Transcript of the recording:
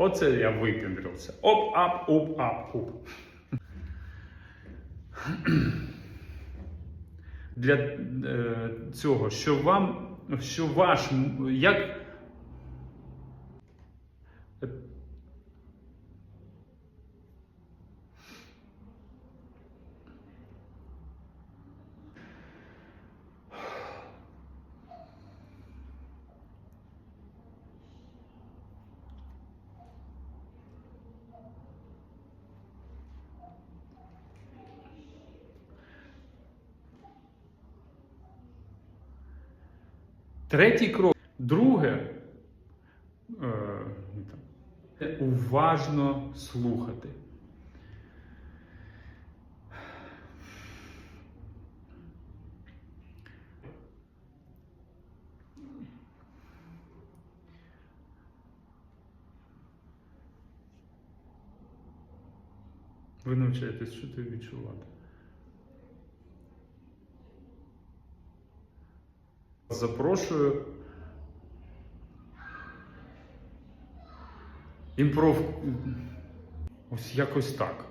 Оце я випіндрився. Оп, ап, оп, ап, оп. Для е, цього, що вам, що ваш, як. Третій крок. Друге, е, уважно слухати. Ви навчаєтесь, що ти відчувати. Запрошую. Імпров. Ось якось так.